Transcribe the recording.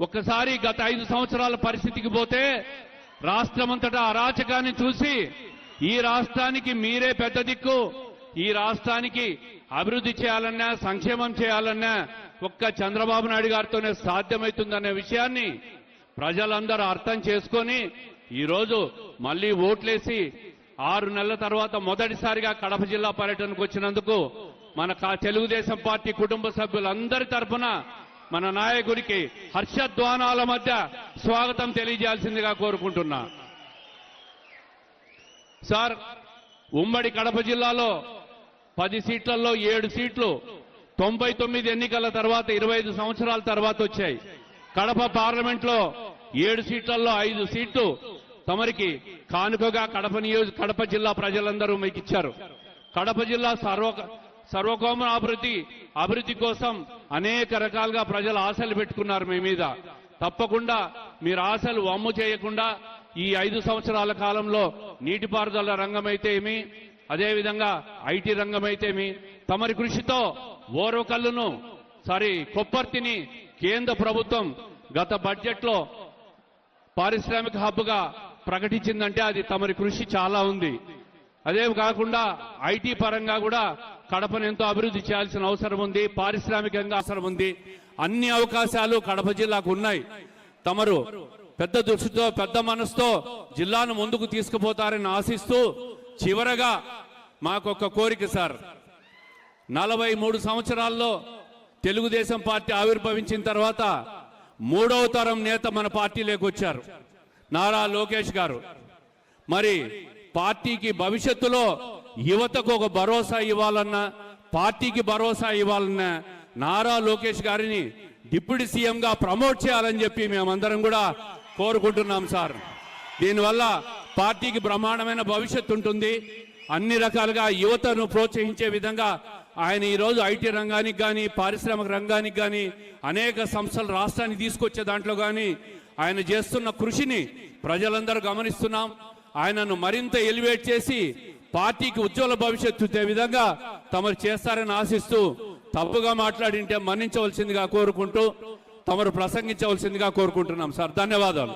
ఒక్కసారి గత ఐదు సంవత్సరాల పరిస్థితికి పోతే రాష్ట్రమంతటా అరాచకాన్ని చూసి ఈ రాష్ట్రానికి మీరే పెద్ద దిక్కు. ఈ రాష్ట్రానికి అభివృద్ధి చేయాలన్నా సంక్షేమం చేయాలన్నా ఒక్క చంద్రబాబు నాయుడు గారితోనే సాధ్యమవుతుందనే విషయాన్ని ప్రజలందరూ అర్థం చేసుకొని ఈరోజు మళ్ళీ ఓట్లేసి ఆరు నెలల తర్వాత మొదటిసారిగా కడప జిల్లా పర్యటనకు వచ్చినందుకు మన తెలుగుదేశం పార్టీ కుటుంబ సభ్యులందరి తరఫున మన నాయకుడికి హర్షధ్వానాల మధ్య స్వాగతం తెలియజేయాల్సిందిగా కోరుకుంటున్నా. సార్ ఉమ్మడి కడప జిల్లాలో పది సీట్లలో ఏడు సీట్లు తొంభై తొమ్మిది ఎన్నికల తర్వాత ఇరవై ఐదు సంవత్సరాల తర్వాత వచ్చాయి. కడప పార్లమెంట్లో ఏడు సీట్లలో ఐదు సీట్లు తమరికి కానుకగా కడప నియోజక కడప జిల్లా ప్రజలందరూ మీకు ఇచ్చారు. కడప జిల్లా సర్వ సర్వకోమ అభివృద్ధి అభివృద్ధి కోసం అనేక రకాలుగా ప్రజలు ఆశలు పెట్టుకున్నారు మీ మీద. తప్పకుండా మీరు ఆశలు వమ్ము చేయకుండా ఈ ఐదు సంవత్సరాల కాలంలో నీటిపారుదల రంగమైతే ఏమి? అదేవిధంగా ఐటీ రంగమైతేమి తమరి కృషితో ఓరవకల్లును సారీ కొప్పర్తిని కేంద్ర ప్రభుత్వం గత బడ్జెట్లో పారిశ్రామిక హబ్గా ప్రకటించిందంటే అది తమరి కృషి చాలా ఉంది. అదే కాకుండా ఐటీ పరంగా కూడా కడపను ఎంతో అభివృద్ధి చేయాల్సిన అవసరం ఉంది పారిశ్రామికంగా అవసరం ఉంది. అన్ని అవకాశాలు కడప జిల్లాకు ఉన్నాయి. తమరు పెద్ద దృష్టితో పెద్ద మనసుతో జిల్లాను ముందుకు తీసుకుపోతారని ఆశిస్తూ చివరగా మాకొక కోరిక సార్. నలభై మూడు సంవత్సరాల్లో తెలుగుదేశం పార్టీ ఆవిర్భవించిన తర్వాత మూడవ తరం నేత మన పార్టీలోకి వచ్చారు. నారా లోకేష్ గారు. మరి పార్టీకి భవిష్యత్తులో యువతకు ఒక భరోసా ఇవ్వాలన్నా పార్టీకి భరోసా ఇవ్వాలన్నా నారా లోకేష్ గారిని డిప్యూటీ సీఎంగా ప్రమోట్ చేయాలని చెప్పి మేమందరం కూడా కోరుకుంటున్నాం సార్. దీనివల్ల పార్టీకి బ్రహ్మాండమైన భవిష్యత్తు ఉంటుంది. అన్ని రకాలుగా యువతను ప్రోత్సహించే విధంగా ఆయన ఈరోజు ఐటీ రంగానికి కానీ పారిశ్రామిక రంగానికి కానీ అనేక సంస్థలు రాష్ట్రానికి తీసుకొచ్చే దాంట్లో కానీ ఆయన చేస్తున్న కృషిని ప్రజలందరూ గమనిస్తున్నాం. ఆయనను మరింత ఎలివేట్ చేసి పార్టీకి ఉజ్వల భవిష్యత్తు విధంగా తమరు చేస్తారని ఆశిస్తూ తప్పుగా మాట్లాడింటే మన్నించవలసిందిగా కోరుకుంటూ తమరు ప్రసంగించవలసిందిగా కోరుకుంటున్నాం సార్. ధన్యవాదాలు.